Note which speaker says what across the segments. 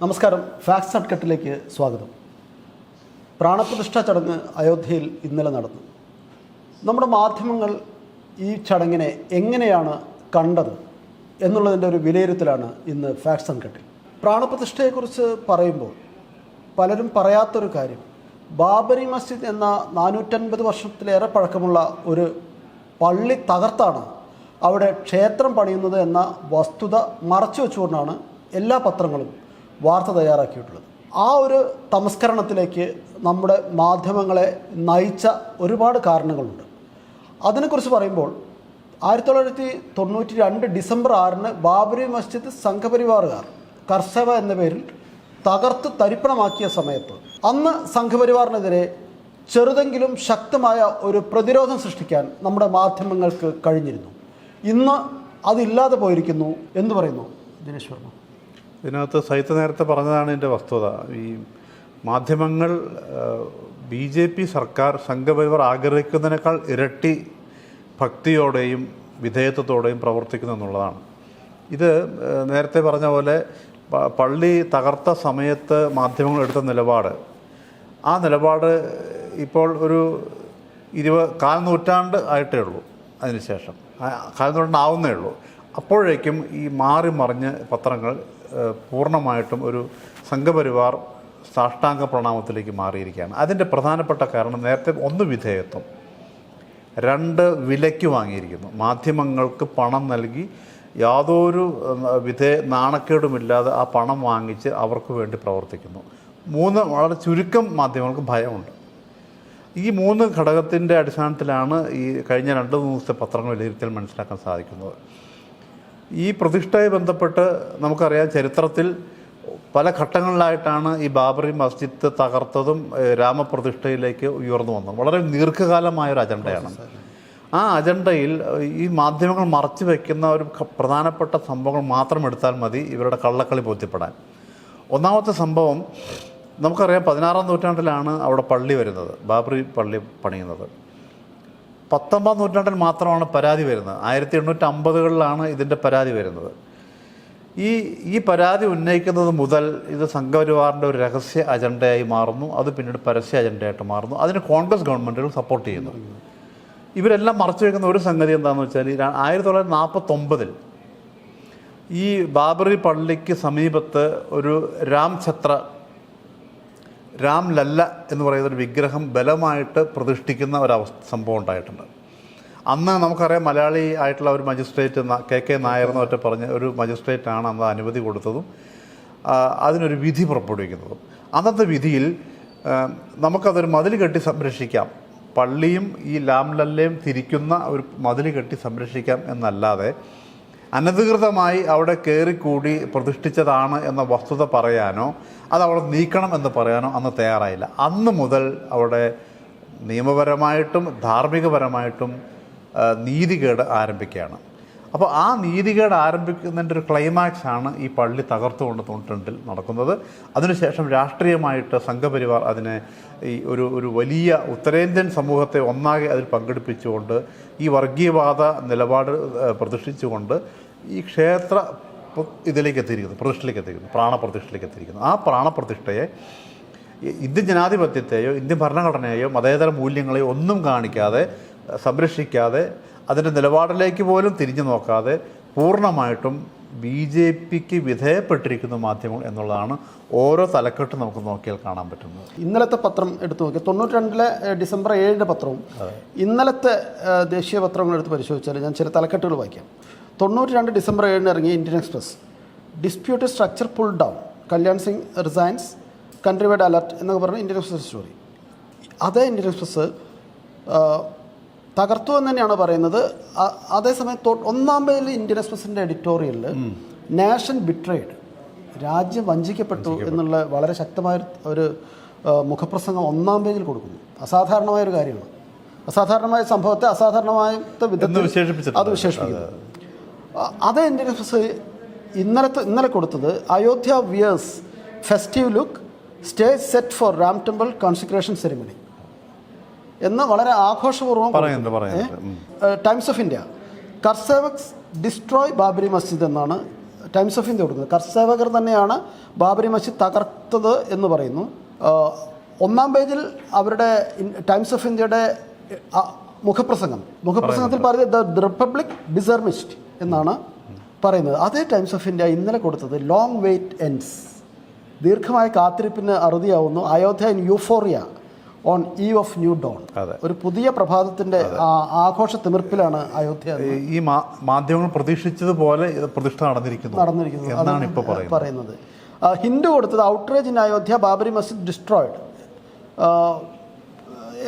Speaker 1: നമസ്കാരം. ഫാക്സ് അഡ്കട്ടിലേക്ക് സ്വാഗതം. പ്രാണപ്രതിഷ്ഠാ ചടങ്ങ് അയോധ്യയിൽ ഇന്നലെ നടന്നു. നമ്മുടെ മാധ്യമങ്ങൾ ഈ ചടങ്ങിനെ എങ്ങനെയാണ് കണ്ടത് എന്നുള്ളതിന്റെ ഒരു വിലയിരുത്തലാണ് ഇന്ന് ഫാക്സ് കട്ടിൽ പ്രാണപ്രതിഷ്ഠയെക്കുറിച്ച് പറയുമ്പോൾ പലരും പറയാത്തൊരു കാര്യം ബാബരി മസ്ജിദ് എന്ന നാനൂറ്റൻപത് വർഷത്തിലേറെ പഴക്കമുള്ള ഒരു പള്ളി തകർത്താണ് അവിടെ ക്ഷേത്രം പണിയുന്നത് എന്ന വസ്തുത മറച്ചു വെച്ചുകൊണ്ടാണ് എല്ലാ പത്രങ്ങളും വാർത്ത തയ്യാറാക്കിയിട്ടുള്ളത്. ആ ഒരു തമസ്കരണത്തിലേക്ക് നമ്മുടെ മാധ്യമങ്ങളെ നയിച്ച ഒരുപാട് കാരണങ്ങളുണ്ട്. അതിനെക്കുറിച്ച് പറയുമ്പോൾ ആയിരത്തി തൊള്ളായിരത്തി തൊണ്ണൂറ്റി രണ്ട് ഡിസംബർ ആറിന് ബാബരി മസ്ജിദ് സംഘപരിവാറുകാർ കർഷവ എന്ന പേരിൽ തകർത്ത് തരിപ്പണമാക്കിയ സമയത്ത് അന്ന് സംഘപരിവാറിനെതിരെ ചെറുതെങ്കിലും ശക്തമായ ഒരു പ്രതിരോധം സൃഷ്ടിക്കാൻ നമ്മുടെ മാധ്യമങ്ങൾക്ക് കഴിഞ്ഞിരുന്നു. ഇന്ന് അതില്ലാതെ പോയിരിക്കുന്നു എന്ന് പറയുന്നു ദിനേശ് വർമ്മ.
Speaker 2: ഇതിനകത്ത് സൈത്ത് നേരത്തെ പറഞ്ഞതാണ് എന്റെ വസ്തുത. ഈ മാധ്യമങ്ങൾ ബി ജെ പി സർക്കാർ സംഘപരിവാർ ആഗ്രഹിക്കുന്നതിനേക്കാൾ ഇരട്ടി ഭക്തിയോടെയും വിധേയത്വത്തോടെയും പ്രവർത്തിക്കുന്നു എന്നുള്ളതാണ്. ഇത് നേരത്തെ പറഞ്ഞ പോലെ പള്ളി തകർത്ത സമയത്ത് മാധ്യമങ്ങൾ എടുത്ത നിലപാട്. ആ നിലപാട് ഇപ്പോൾ ഒരു ഇരുപത് കാൽ നൂറ്റാണ്ട് ആയിട്ടേ ഉള്ളൂ അതിനുശേഷം കാൽ നൂറ്റാണ്ടാവുന്നേ ഉള്ളൂ. അപ്പോഴേക്കും ഈ മാറി മറിഞ്ഞ് പത്രങ്ങൾ പൂർണമായിട്ടും ഒരു സംഘപരിവാർ സാഷ്ടാംഗ പ്രണാമത്തിലേക്ക് മാറിയിരിക്കുകയാണ്. അതിന്റെ പ്രധാനപ്പെട്ട കാരണം നേരത്തെ ഒന്ന് വിധേയത്വം. രണ്ട് വിലയ്ക്ക് വാങ്ങിയിരിക്കുന്നു. മാധ്യമങ്ങൾക്ക് പണം നൽകി യാതൊരു വിധേ നാണക്കേടുമില്ലാതെ ആ പണം വാങ്ങിച്ച് അവർക്ക് വേണ്ടി പ്രവർത്തിക്കുന്നു. മൂന്ന് വളരെ ചുരുക്കം മാധ്യമങ്ങൾക്ക് ഭയമുണ്ട്. ഈ മൂന്ന് ഘടകത്തിന്റെ അടിസ്ഥാനത്തിലാണ് ഈ കഴിഞ്ഞ രണ്ട് മൂന്ന് ദിവസത്തെ പത്രങ്ങൾ വിലയിരുത്തൽ മനസ്സിലാക്കാൻ സാധിക്കുന്നത്. ഈ പ്രതിഷ്ഠയെ ബന്ധപ്പെട്ട് നമുക്കറിയാം ചരിത്രത്തിൽ പല ഘട്ടങ്ങളിലായിട്ടാണ് ഈ ബാബറി മസ്ജിദ് തകർത്തതും രാമപ്രതിഷ്ഠയിലേക്ക് ഉയർന്നു വന്നത്. വളരെ ദീർഘകാലമായ ഒരു അജണ്ടയാണ്. ആ അജണ്ടയിൽ ഈ മാധ്യമങ്ങൾ മറച്ചു വയ്ക്കുന്ന ഒരു പ്രധാനപ്പെട്ട സംഭവങ്ങൾ മാത്രം എടുത്താൽ മതി ഇവരുടെ കള്ളക്കളി ബോധ്യപ്പെടാൻ. ഒന്നാമത്തെ സംഭവം നമുക്കറിയാം പതിനാറാം നൂറ്റാണ്ടിലാണ് അവിടെ പള്ളി വരുന്നത് ബാബറി പള്ളി പണിയുന്നത്. പത്തൊമ്പതാം നൂറ്റാണ്ടിൽ മാത്രമാണ് പരാതി വരുന്നത്. ആയിരത്തി എണ്ണൂറ്റി അമ്പതുകളിലാണ് ഇതിന്റെ പരാതി വരുന്നത്. ഈ ഈ പരാതി ഉന്നയിക്കുന്നത് മുതൽ ഇത് സംഘപരിവാറിന്റെ ഒരു രഹസ്യ അജണ്ടയായി മാറുന്നു. അത് പിന്നീട് പരസ്യ അജണ്ടയായിട്ട് മാറുന്നു. അതിന് കോൺഗ്രസ് ഗവൺമെന്റുകൾ സപ്പോർട്ട് ചെയ്യുന്നു. ഇവരെല്ലാം മറച്ചു വയ്ക്കുന്ന ഒരു സംഗതി എന്താണെന്ന് വെച്ചാൽ ആയിരത്തി തൊള്ളായിരത്തി നാൽപ്പത്തൊമ്പതിൽ ഈ ബാബറി പള്ളിക്ക് സമീപത്ത് ഒരു രാംഛത്ര രാം ലല്ല എന്ന് പറയുന്ന ഒരു വിഗ്രഹം ബലമായിട്ട് പ്രതിഷ്ഠിക്കുന്ന ഒരു സംഭവം ഉണ്ടായിട്ടുണ്ട്. അന്ന് നമുക്കറിയാം മലയാളി ആയിട്ടുള്ള ഒരു മജിസ്ട്രേറ്റ് കെ കെ നായർ എന്ന് ഒറ്റ പറഞ്ഞ ഒരു മജിസ്ട്രേറ്റാണ് അന്ന് അനുമതി കൊടുത്തതും അതിനൊരു വിധി പുറപ്പെടുവിക്കുന്നതും. അന്നത്തെ വിധിയിൽ നമുക്കതൊരു മതിൽ കെട്ടി സംരക്ഷിക്കാം. പള്ളിയും ഈ ലാം ലല്ലയും തിരിക്കുന്ന ഒരു മതിൽ കെട്ടി സംരക്ഷിക്കാം എന്നല്ലാതെ അനധികൃതമായി അവിടെ കയറിക്കൂടി പ്രതിഷ്ഠിച്ചതാണ് എന്ന വസ്തുത പറയാനോ അത് അവിടെ നീക്കണം എന്ന് പറയാനോ അന്ന് തയ്യാറായില്ല. അന്ന് മുതൽ അവിടെ നിയമപരമായിട്ടും ധാർമ്മികപരമായിട്ടും നീതികേട് ആരംഭിക്കുകയാണ്. അപ്പോൾ ആ നീതികേട് ആരംഭിക്കുന്നതിന്റെ ഒരു ക്ലൈമാക്സ് ആണ് ഈ പള്ളി തകർത്തുകൊണ്ട് തൊണ്ണൂറ്റിരണ്ടിൽ നടക്കുന്നത്. അതിനുശേഷം രാഷ്ട്രീയമായിട്ട് സംഘപരിവാർ അതിനെ ഈ ഒരു ഒരു വലിയ ഉത്തരേന്ത്യൻ സമൂഹത്തെ ഒന്നാകെ അതിൽ പങ്കെടുപ്പിച്ചുകൊണ്ട് ഈ വർഗീയവാദ നിലപാട് പ്രതിഷ്ഠിച്ചുകൊണ്ട് ഈ ക്ഷേത്ര പ- ഇതിലേക്ക് എത്തിയിരിക്കുന്നു പ്രതിഷ്ഠയിലേക്ക് എത്തിയിരിക്കുന്നു പ്രാണപ്രതിഷ്ഠയിലേക്ക് എത്തിയിരിക്കുന്നു. ആ പ്രാണപ്രതിഷ്ഠയെ ഇന്ത്യൻ ജനാധിപത്യത്തെയോ ഇന്ത്യൻ ഭരണഘടനയെയോ മതേതര മൂല്യങ്ങളെയോ ഒന്നും കാണിക്കാതെ സംരക്ഷിക്കാതെ അതിന്റെ നിലപാടിലേക്ക് പോലും തിരിഞ്ഞു നോക്കാതെ പൂർണമായിട്ടും ബി ജെ പിക്ക് വിധേയപ്പെട്ടിരിക്കുന്ന മാധ്യമങ്ങൾ എന്നുള്ളതാണ് ഓരോ തലക്കെട്ടും നമുക്ക് നോക്കിയാൽ കാണാൻ പറ്റുന്നത്.
Speaker 1: ഇന്നലത്തെ പത്രം എടുത്തു നോക്കി തൊണ്ണൂറ്റി രണ്ടിലെ ഡിസംബർ ഏഴിന്റെ പത്രവും ഇന്നലത്തെ ദേശീയ പത്രങ്ങൾ എടുത്ത് പരിശോധിച്ചാൽ ഞാൻ ചില തലക്കെട്ടുകൾ വായിക്കാം. തൊണ്ണൂറ്റി രണ്ട് ഡിസംബർ ഏഴിന് ഇറങ്ങിയ Indian Express. Dispute structure pull down. Kalyan Singh resigns country wide alert എന്നൊക്കെ പറഞ്ഞ ഇന്ത്യൻ എക്സ്പ്രസ് സ്റ്റോറി. അതേ ഇന്ത്യൻ എക്സ്പ്രസ് തകർത്തു എന്ന് തന്നെയാണ് പറയുന്നത്. അതേസമയം ഒന്നാം പേരിൽ ഇന്ത്യൻ എക്സ്പ്രസിന്റെ എഡിറ്റോറിയലിൽ നാഷൻ ബിട്രേഡ് രാജ്യം വഞ്ചിക്കപ്പെട്ടു എന്നുള്ള വളരെ ശക്തമായ ഒരു മുഖപ്രസംഗം ഒന്നാം പേജിൽ കൊടുക്കുന്നു. അസാധാരണമായ ഒരു കാര്യമാണ്. അസാധാരണമായ സംഭവത്തെ അസാധാരണമായ വിധത്തിൽ. അത് വിശേഷിപ്പിക്കുന്നു. അതേ എന്റെ ഫസ് ഇന്നലത്തെ ഇന്നലെ കൊടുത്തത് Ayodhya wears festive look stage set for Ram temple consecration ceremony എന്ന് വളരെ
Speaker 2: ആഘോഷപൂർവം
Speaker 1: Times of India. Karsevaks destroy Babri Masjid എന്നാണ് ടൈംസ് ഓഫ് ഇന്ത്യ കൊടുക്കുന്നത്. കർസേവകർ തന്നെയാണ് ബാബരി മസ്ജിദ് തകർത്തത് എന്ന് പറയുന്നു. ഒന്നാം പേജിൽ അവരുടെ ടൈംസ് ഓഫ് ഇന്ത്യയുടെ മുഖപ്രസംഗം. മുഖപ്രസംഗത്തിൽ പറയുന്നത് ദ റിപ്പബ്ലിക് ഡിസർമിസ്റ്റ്. എന്നാണ് പറയുന്നത്. അതേ ടൈംസ് ഓഫ് ഇന്ത്യ ഇന്നലെ കൊടുത്തത് ലോങ് വെയിറ്റ് എൻഡ്സ് ദീർഘമായ കാത്തിരിപ്പിന് അറുതിയാവുന്നു Ayodhya in euphoria on eve of new dawn. ഒരു പുതിയ പ്രഭാതത്തിന്റെ ആഘോഷ തിമിർപ്പിലാണ് അയോധ്യ
Speaker 2: ഈ- മാധ്യമങ്ങൾ പ്രതീക്ഷിച്ചതുപോലെ പ്രതിഷ്ഠ നടന്നിരിക്കുന്നു
Speaker 1: നടന്നിരിക്കുന്നു.
Speaker 2: എന്നാണ് ഇപ്പോൾ പറയുന്നത്.
Speaker 1: ഹിന്ദു കൊടുത്തത് outrage in Ayodhya Babri Masjid destroyed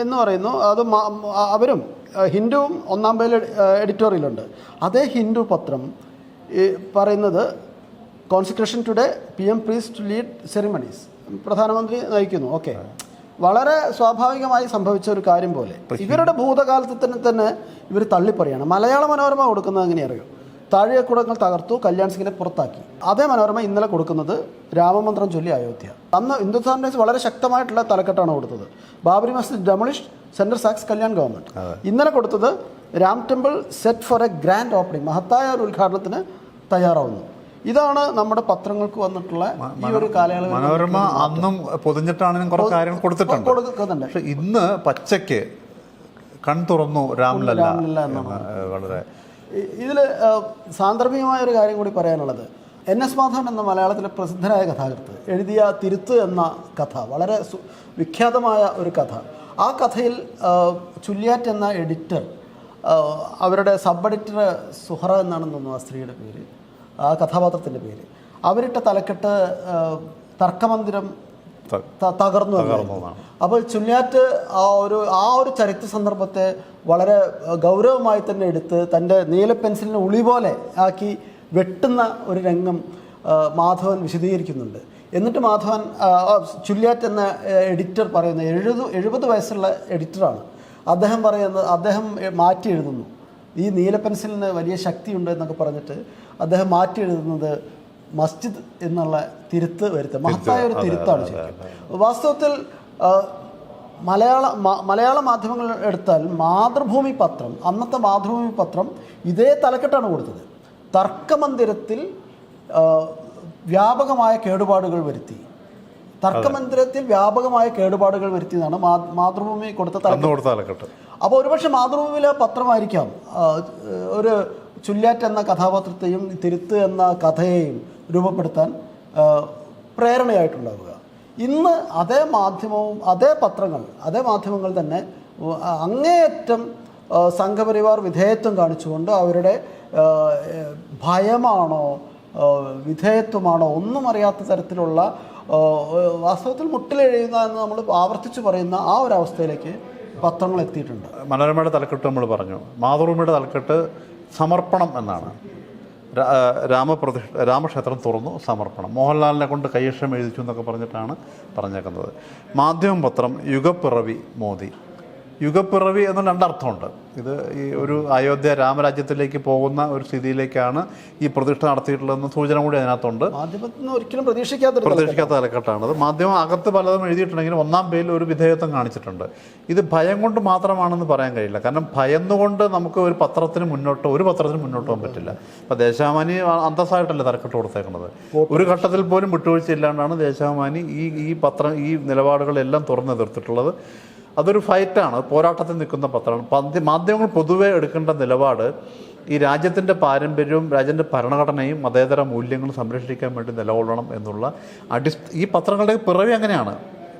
Speaker 1: എന്ന് പറയുന്നു. അത് അവരും ഹിന്ദുവും ഒന്നാം പേര് എഡിറ്റോറിയലുണ്ട് അതേ ഹിന്ദു പത്രം പറയുന്നത് consecration today P M priests to lead ceremonies പ്രധാനമന്ത്രി നയിക്കുന്നു. ഓക്കെ വളരെ സ്വാഭാവികമായി സംഭവിച്ച ഒരു കാര്യം പോലെ. ഇവരുടെ ഭൂതകാലത്ത് തന്നെ തന്നെ ഇവർ തള്ളിപ്പറയാണ്. മലയാള മനോരമ കൊടുക്കുന്നത് എങ്ങനെ അറിയോ താഴികക്കുടങ്ങൾ തകർത്തു കല്യാൺ സിംഗിനെ പുറത്താക്കി. അതേ മനോരമ ഇന്നലെ കൊടുക്കുന്നത് രാമമന്ത്രം ചൊല്ലി അയോധ്യ. അന്ന് ഹിന്ദുസ്ഥാൻ ടൈംസ് വളരെ ശക്തമായിട്ടുള്ള തലക്കെട്ടാണ് കൊടുത്തത്. Babri Masjid demolish central sacks Kalyan government. ഇന്നലെ കൊടുത്തത് Ram temple set for a grand opening മഹത്തായ ഒരു ഉദ്ഘാടനത്തിന് തയ്യാറാവുന്നു. ഇതാണ് നമ്മുടെ പത്രങ്ങൾക്ക് വന്നിട്ടുള്ള ഈ ഒരു കാലയളവിൽ
Speaker 2: മനോരമ അന്നും പൊതിഞ്ഞിട്ടാണെങ്കിലും കുറെ കാര്യങ്ങൾ കൊടുത്തിട്ടുണ്ട്.
Speaker 1: കൊടുക്കുന്നുണ്ട്.
Speaker 2: പക്ഷെ ഇന്ന് പച്ചയ്ക്ക് കൺ തുറന്നു രാംലല്ല വളരെ
Speaker 1: ഇതിൽ സാന്ദർഭികമായ ഒരു കാര്യം കൂടി പറയാനുള്ളത്. എൻ എസ് മാധവൻ എന്ന മലയാളത്തിലെ പ്രസിദ്ധനായ കഥാകൃത്ത് എഴുതിയ തിരുത്ത് എന്ന കഥ വളരെ വിഖ്യാതമായ ഒരു കഥ. ആ കഥയിൽ ചുല്ലിയാറ്റ് ചുല്യാറ്റ് എന്ന എഡിറ്റർ അവരുടെ സബ് എഡിറ്റർ സുഹറ എന്നാണെന്ന് തോന്നുന്നു ആ സ്ത്രീയുടെ പേര് ആ കഥാപാത്രത്തിന്റെ പേര്. അവരിട്ട തലക്കെട്ട് തർക്കമന്ദിരം തകർന്നു
Speaker 2: തകർന്നു
Speaker 1: അപ്പോൾ ചുല്യാറ്റ് ആ ഒരു ആ ഒരു ചരിത്ര സന്ദർഭത്തെ വളരെ ഗൗരവമായി തന്നെ എടുത്ത് തന്റെ നീല പെൻസിലിനെ ഉളി പോലെ ആക്കി വെട്ടുന്ന ഒരു രംഗം മാധവൻ വിശദീകരിക്കുന്നുണ്ട്. എന്നിട്ട് മാധവൻ ചുല്യാറ്റ് എന്ന എഡിറ്റർ പറയുന്ന എഴുപത് എഴുപത് വയസ്സുള്ള എഡിറ്ററാണ് അദ്ദേഹം പറയുന്നത് അദ്ദേഹം മാറ്റി എഴുതുന്നു. ഈ നീല പെൻസിലിന് വലിയ ശക്തിയുണ്ട് എന്നൊക്കെ പറഞ്ഞിട്ട് അദ്ദേഹം മാറ്റി എഴുതുന്നത് മസ്ജിദ് എന്നുള്ള തിരുത്ത് വരുത്തുക. മഹത്തായ ഒരു തിരുത്താണ് ശരിക്കും. വാസ്തവത്തിൽ മലയാള മലയാള മാധ്യമങ്ങൾ എടുത്താൽ മാതൃഭൂമി പത്രം അന്നത്തെ മാതൃഭൂമി പത്രം ഇതേ തലക്കെട്ടാണ് കൊടുത്തത്. തർക്കമന്ദിരത്തിൽ വ്യാപകമായ കേടുപാടുകൾ വരുത്തി. തർക്കമന്ദിരത്തിൽ വ്യാപകമായ കേടുപാടുകൾ വരുത്തിയതാണ് മാതൃഭൂമി കൊടുത്ത തലക്കെട്ട്. അപ്പോൾ ഒരുപക്ഷെ മാതൃഭൂമിയിലെ പത്രമായിരിക്കാം. ഒരു ചുല്ലാറ്റ് എന്ന കഥാപാത്രത്തെയും തിരുത്ത് എന്ന കഥയെയും രൂപപ്പെടുത്താൻ പ്രേരണയായിട്ടുണ്ടാവുക. ഇന്ന് അതേ മാധ്യമവും അതേ പത്രങ്ങൾ അതേ മാധ്യമങ്ങൾ തന്നെ അങ്ങേയറ്റം സംഘപരിവാർ വിധേയത്വം കാണിച്ചുകൊണ്ട് അവരുടെ ഭയമാണോ വിധേയത്വമാണോ? ഒന്നും അറിയാത്ത തരത്തിലുള്ള വാസ്തവത്തിൽ മുട്ടിലെഴുതുന്ന എന്ന് നമ്മൾ ആവർത്തിച്ച് പറയുന്ന ആ ഒരു അവസ്ഥയിലേക്ക് പത്രങ്ങൾ എത്തിയിട്ടുണ്ട്.
Speaker 2: മനോരമയുടെ തലക്കെട്ട് നമ്മൾ പറഞ്ഞു. മാതൃഭൂമിയുടെ തലക്കെട്ട് സമർപ്പണം എന്നാണ്. രാമപ്രതി രാമക്ഷേത്രം തുറന്നു സമർപ്പണം. മോഹൻലാലിനെ കൊണ്ട് കൈയക്ഷം എഴുതിച്ചു എന്നൊക്കെ പറഞ്ഞിട്ടാണ് പറഞ്ഞേക്കുന്നത്. മാധ്യമം പത്രം യുഗപ്പിറവി മോദി. യുഗപ്പിറവി എന്ന രണ്ടർത്ഥമുണ്ട്. ഇത് ഈ ഒരു അയോധ്യ രാമരാജ്യത്തിലേക്ക് പോകുന്ന ഒരു സ്ഥിതിയിലേക്കാണ് ഈ പ്രതിഷ്ഠ നടത്തിയിട്ടുള്ളതെന്ന സൂചന കൂടി അതിനകത്തുണ്ട്.
Speaker 1: ഒരിക്കലും പ്രതീക്ഷിക്കാത്ത
Speaker 2: പ്രതീക്ഷിക്കാത്ത തലക്കെട്ടാണത് മാധ്യമം അകത്ത് പലതും എഴുതിയിട്ടുണ്ടെങ്കിലും ഒന്നാം പേരിൽ ഒരു വിധേയത്വം കാണിച്ചിട്ടുണ്ട്. ഇത് ഭയം കൊണ്ട് മാത്രമാണെന്ന് പറയാൻ കഴിയില്ല. കാരണം ഭയന്നുകൊണ്ട് നമുക്ക് ഒരു പത്രത്തിന് മുന്നോട്ടോ ഒരു പത്രത്തിന് മുന്നോട്ട് പോകാൻ പറ്റില്ല. അപ്പം ദേശാഭിമാനി അന്തസ്സായിട്ടല്ലേ തലക്കെട്ട് കൊടുത്തേക്കുന്നത്? ഒരു ഘട്ടത്തിൽ പോലും വിട്ടുവീഴ്ചയില്ലാണ്ടാണ് ദേശാഭിമാനി ഈ ഈ പത്രം ഈ നിലപാടുകളെല്ലാം തുറന്നു എതിർത്തിട്ടുള്ളത് അതൊരു ഫൈറ്റാണ്. പോരാട്ടത്തിൽ നിൽക്കുന്ന പത്രമാണ്. മാധ്യമങ്ങൾ പൊതുവെ എടുക്കേണ്ട നിലപാട് ഈ രാജ്യത്തിന്റെ പാരമ്പര്യവും രാജ്യത്തിന്റെ ഭരണഘടനയും മതേതര മൂല്യങ്ങളും സംരക്ഷിക്കാൻ വേണ്ടി നിലകൊള്ളണം എന്നുള്ള അടി ഈ പത്രങ്ങളുടെ പിറവി അങ്ങനെയാണ്.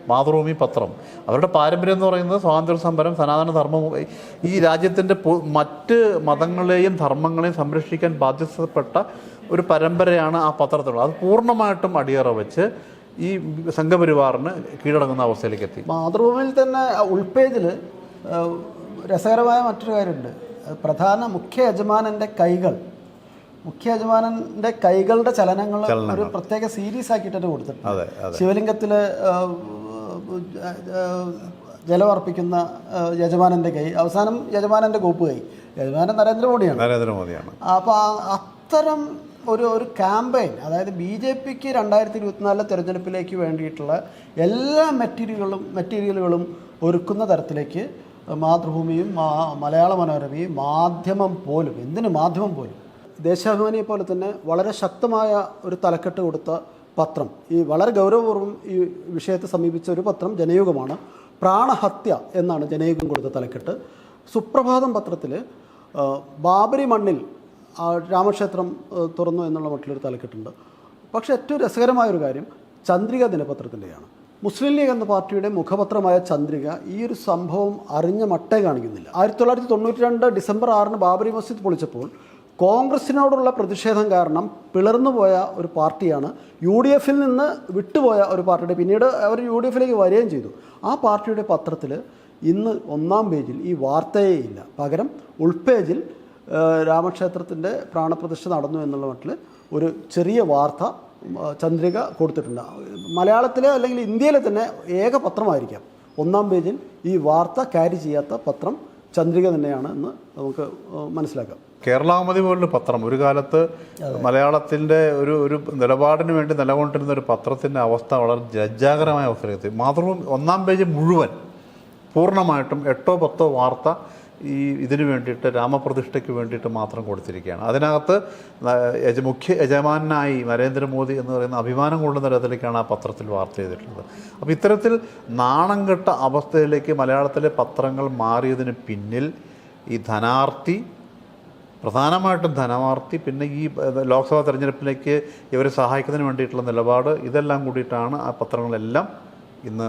Speaker 2: മാതൃഭൂമി പത്രം. അവരുടെ പാരമ്പര്യം എന്ന് പറയുന്നത് സ്വാതന്ത്ര്യ സമരം സനാതന ധർമ്മം ഈ രാജ്യത്തിന്റെ മറ്റ് മതങ്ങളെയും ധർമ്മങ്ങളെയും സംരക്ഷിക്കാൻ ബാധ്യതപ്പെട്ട ഒരു പരമ്പരയാണ് ആ പത്രത്തിലുള്ളത് അത് പൂർണമായിട്ടും അടിയറ വെച്ച് ഈ സംഘപരിവാറിന് കീഴടങ്ങുന്ന അവസ്ഥയിലേക്ക് എത്തി
Speaker 1: മാതൃഭൂമിയിൽ തന്നെ ഉൾപേജിൽ രസകരമായ മറ്റൊരു കാര്യമുണ്ട്. പ്രധാന മുഖ്യ യജമാനന്റെ കൈകൾ മുഖ്യ യജമാനന്റെ കൈകളുടെ ചലനങ്ങൾ ഒരു പ്രത്യേക സീരീസ് ആക്കിയിട്ടാണ് കൊടുത്തിട്ടുണ്ട് ശിവലിംഗത്തിൽ ജലമർപ്പിക്കുന്ന ആ, യജമാനന്റെ കൈ അവസാനം യജമാനന്റെ കോപ്പ് കൈ യജമാനൻ നരേന്ദ്രമോദിയാണ്.
Speaker 2: നരേന്ദ്രമോദിയാണ്.
Speaker 1: അപ്പോൾ അത്തരം ഒരു ഒരു ക്യാമ്പയിൻ അതായത് ബി ജെ പിക്ക് രണ്ടായിരത്തി ഇരുപത്തിനാലിലെ തെരഞ്ഞെടുപ്പിലേക്ക് വേണ്ടിയിട്ടുള്ള എല്ലാ മെറ്റീരിയലുകളും മെറ്റീരിയലുകളും ഒരുക്കുന്ന തരത്തിലേക്ക് മാതൃഭൂമിയും മലയാള മനോരമയും മാധ്യമം പോലും എന്തിന് മാധ്യമം പോലും? ദേശാഭിമാനിയെ പോലെ തന്നെ വളരെ ശക്തമായ ഒരു തലക്കെട്ട് കൊടുത്ത പത്രം. ഈ വളരെ ഗൗരവപൂർവം ഈ വിഷയത്തെ സമീപിച്ച ഒരു പത്രം ജനയുഗമാണ്. പ്രാണഹത്യ എന്നാണ് ജനയുഗം കൊടുത്ത തലക്കെട്ട്. സുപ്രഭാതം പത്രത്തിൽ ബാബരി മണ്ണിൽ രാമക്ഷേത്രം തുറന്നു എന്നുള്ള മട്ടിലൊരു തലക്കെട്ടുണ്ട്. പക്ഷേ ഏറ്റവും രസകരമായൊരു കാര്യം ചന്ദ്രിക ദിനപത്രത്തിന്റെയാണ്. മുസ്ലിം ലീഗ് എന്ന പാർട്ടിയുടെ മുഖപത്രമായ ചന്ദ്രിക ഈ ഒരു സംഭവം അറിഞ്ഞ മട്ടേ കാണിക്കുന്നില്ല. ആയിരത്തി തൊള്ളായിരത്തി തൊണ്ണൂറ്റി രണ്ട് ഡിസംബർ ആറിന് ബാബരി മസ്ജിദ് പൊളിച്ചപ്പോൾ കോൺഗ്രസിനോടുള്ള പ്രതിഷേധം കാരണം പിളർന്നുപോയ ഒരു പാർട്ടിയാണ് യു ഡി എഫിൽ നിന്ന് വിട്ടുപോയ ഒരു പാർട്ടിയുടെ പിന്നീട് അവർ യു ഡി എഫിലേക്ക് വരികയും ചെയ്തു. ആ പാർട്ടിയുടെ പത്രത്തിൽ ഇന്ന് ഒന്നാം പേജിൽ ഈ വാർത്തയേ ഇല്ല. പകരം ഉൾപേജിൽ രാമക്ഷേത്രത്തിന്റെ പ്രാണപ്രതിഷ്ഠ നടന്നു എന്നുള്ള മട്ടിൽ ഒരു ചെറിയ വാർത്ത ചന്ദ്രിക കൊടുത്തിട്ടുണ്ട്. മലയാളത്തിലെ അല്ലെങ്കിൽ ഇന്ത്യയിലെ തന്നെ ഏക പത്രമായിരിക്കാം. ഒന്നാം പേജിൽ ഈ വാർത്ത ക്യാരി ചെയ്യാത്ത പത്രം ചന്ദ്രിക തന്നെയാണ് എന്ന് നമുക്ക് മനസ്സിലാക്കാം.
Speaker 2: കേരളാമതി പോലൊരു പത്രം ഒരു കാലത്ത് മലയാളത്തിന്റെ ഒരു ഒരു നിലപാടിന് വേണ്ടി നിലകൊണ്ടിരുന്ന ഒരു പത്രത്തിന്റെ അവസ്ഥ വളരെ ലജ്ജാകരമായ അവസ്ഥയിലെത്തി മാതൃഭൂമി ഒന്നാം പേജ് മുഴുവൻ പൂർണമായിട്ടും എട്ടോ പത്തോ വാർത്ത ഈ ഇതിനു വേണ്ടിയിട്ട് രാമപ്രതിഷ്ഠയ്ക്ക് വേണ്ടിയിട്ട് മാത്രം കൊടുത്തിരിക്കുകയാണ്. അതിനകത്ത് യജ- മുഖ്യ യജമാനായി നരേന്ദ്രമോദി എന്ന് പറയുന്ന അഭിമാനം കൊള്ളുന്ന തരത്തിലേക്കാണ് ആ പത്രത്തിൽ വാർത്ത ചെയ്തിട്ടുള്ളത്. അപ്പോൾ ഇത്തരത്തിൽ നാണം കെട്ട അവസ്ഥയിലേക്ക് മലയാളത്തിലെ പത്രങ്ങൾ മാറിയതിന് പിന്നിൽ ഈ ധനാർത്ഥി പ്രധാനമായിട്ടും ധനവാർത്തി പിന്നെ ഈ ലോക്സഭാ തെരഞ്ഞെടുപ്പിലേക്ക് ഇവരെ സഹായിക്കുന്നതിന് വേണ്ടിയിട്ടുള്ള നിലപാട് ഇതെല്ലാം കൂടിയിട്ടാണ് ആ പത്രങ്ങളെല്ലാം ഇന്ന്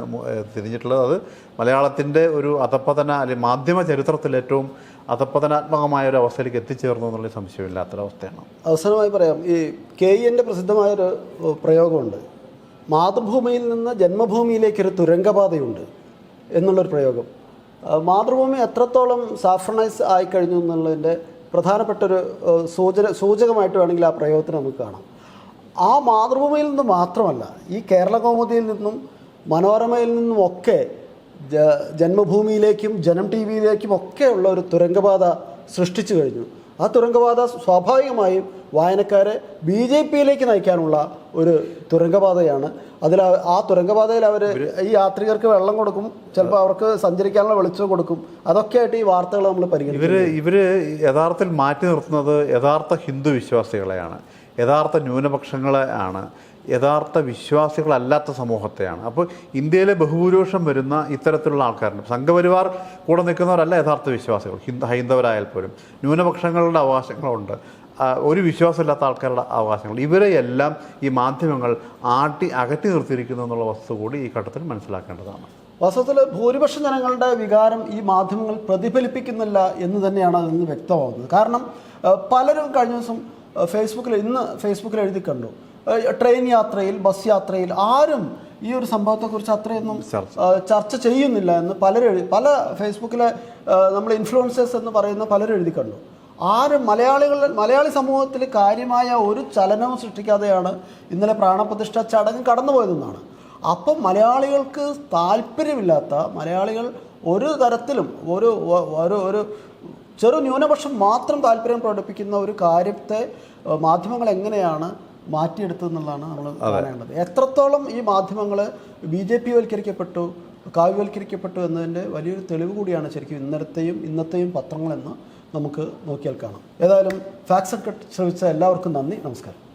Speaker 2: തിരിഞ്ഞിട്ടുള്ളത്. അത് മലയാളത്തിന്റെ ഒരു അധപ്പതന അല്ലെങ്കിൽ മാധ്യമ ചരിത്രത്തിൽ ഏറ്റവും അധപ്പതനാത്മകമായ ഒരു അവസ്ഥയിലേക്ക് എത്തിച്ചേർന്നു എന്നുള്ള സംശയമില്ലാത്തൊരവസ്ഥയാണ്.
Speaker 1: അവസാനമായി പറയാം ഈ കെ ഇന്റെ പ്രസിദ്ധമായൊരു പ്രയോഗമുണ്ട്. മാതൃഭൂമിയിൽ നിന്ന് ജന്മഭൂമിയിലേക്കൊരു തുരങ്കപാതയുണ്ട് എന്നുള്ളൊരു പ്രയോഗം. മാതൃഭൂമി എത്രത്തോളം സാഫ്രണൈസ് ആയിക്കഴിഞ്ഞു എന്നുള്ളതിന്റെ പ്രധാനപ്പെട്ടൊരു സൂചന സൂചകമായിട്ട് വേണമെങ്കിൽ ആ പ്രയോഗത്തിന് നമുക്ക് കാണാം. ആ മാതൃഭൂമിയിൽ നിന്ന് മാത്രമല്ല ഈ കേരള കൗമുദിയിൽ നിന്നും മനോരമയിൽ നിന്നും ഒക്കെ ജന്മഭൂമിയിലേക്കും ജനം ടി വിയിലേക്കും ഒക്കെ ഉള്ള ഒരു തുരങ്കപാത സൃഷ്ടിച്ചു കഴിഞ്ഞു. ആ തുരങ്കപാത സ്വാഭാവികമായും വായനക്കാരെ ബി ജെ പിയിലേക്ക് നയിക്കാനുള്ള ഒരു തുരങ്കപാതയാണ്. അതിൽ ആ തുരങ്കപാതയിൽ അവർ ഈ യാത്രികർക്ക് വെള്ളം കൊടുക്കും ചിലപ്പോൾ അവർക്ക് സഞ്ചരിക്കാനുള്ള വെളിച്ചം കൊടുക്കും. അതൊക്കെയായിട്ട് ഈ വാർത്തകൾ നമ്മൾ പരിഗണിക്കും
Speaker 2: ഇവർ ഇവർ യഥാർത്ഥത്തിൽ മാറ്റി നിർത്തുന്നത് യഥാർത്ഥ ഹിന്ദു വിശ്വാസികളെയാണ്. യഥാർത്ഥ ന്യൂനപക്ഷങ്ങളെ ആണ്. യഥാർത്ഥ വിശ്വാസികളല്ലാത്ത സമൂഹത്തെയാണ്. അപ്പോൾ ഇന്ത്യയിലെ ബഹുഭൂരിപക്ഷം വരുന്ന ഇത്തരത്തിലുള്ള ആൾക്കാരുണ്ട്. സംഘപരിവാർ കൂടെ നിൽക്കുന്നവരല്ല യഥാർത്ഥ വിശ്വാസികൾ. ഹിന്ദു ഹൈന്ദവരായാൽ പോലും. ന്യൂനപക്ഷങ്ങളുടെ അവകാശങ്ങളുണ്ട്. ഒരു വിശ്വാസമില്ലാത്ത ആൾക്കാരുടെ അവകാശങ്ങൾ. ഇവരെയെല്ലാം ഈ മാധ്യമങ്ങൾ ആട്ടി അകറ്റി നിർത്തിയിരിക്കുന്നു എന്നുള്ള വസ്തു കൂടി ഈ ഘട്ടത്തിൽ മനസ്സിലാക്കേണ്ടതാണ്.
Speaker 1: വാസ്തവത്തിൽ ഭൂരിപക്ഷ ജനങ്ങളുടെ വികാരം ഈ മാധ്യമങ്ങൾ പ്രതിഫലിപ്പിക്കുന്നില്ല എന്ന് തന്നെയാണ് അതിൽ നിന്ന് വ്യക്തമാകുന്നത്. കാരണം പലരും കഴിഞ്ഞ ദിവസം ഫേസ്ബുക്കിൽ ഇന്ന് ഫേസ്ബുക്കിൽ എഴുതി കണ്ടു. ട്രെയിൻ യാത്രയിൽ ബസ് യാത്രയിൽ ആരും ഈ ഒരു സംഭവത്തെക്കുറിച്ച് അത്രയൊന്നും
Speaker 2: ചർച്ച.
Speaker 1: ചെയ്യുന്നില്ല എന്ന് പലരും പല ഫേസ്ബുക്കിലെ നമ്മൾ ഇൻഫ്ലുവൻസേഴ്സ് എന്ന് പറയുന്ന പലരും എഴുതി കണ്ടു ആരും മലയാളികൾ മലയാളി സമൂഹത്തിൽ കാര്യമായ ഒരു ചലനവും സൃഷ്ടിക്കാതെയാണ് ഇന്നലെ പ്രാണപ്രതിഷ്ഠ ചടങ്ങ് കടന്നുപോയതെന്നാണ് അപ്പം മലയാളികൾക്ക് താല്പര്യമില്ലാത്ത മലയാളികൾ ഒരു തരത്തിലും ഒരു ഒരു ഒരു ചെറു ന്യൂനപക്ഷം മാത്രം താല്പര്യം പ്രകടിപ്പിക്കുന്ന ഒരു കാര്യത്തെ മാധ്യമങ്ങൾ എങ്ങനെയാണ് മാറ്റിയെടുത്തതെന്നുള്ളതാണ് നമ്മൾ പറയേണ്ടത് എത്രത്തോളം ഈ മാധ്യമങ്ങൾ ബി ജെ പി വൽക്കരിക്കപ്പെട്ടു കാവ്യവൽക്കരിക്കപ്പെട്ടു എന്നതിന്റെ വലിയൊരു തെളിവ് കൂടിയാണ് ശരിക്കും ഇന്നലത്തെയും ഇന്നത്തെയും പത്രങ്ങളെന്ന് നമുക്ക് നോക്കിയാൽ കാണാം. ഏതായാലും ഫാക്സ് ശ്രമിച്ച എല്ലാവർക്കും നന്ദി. നമസ്കാരം.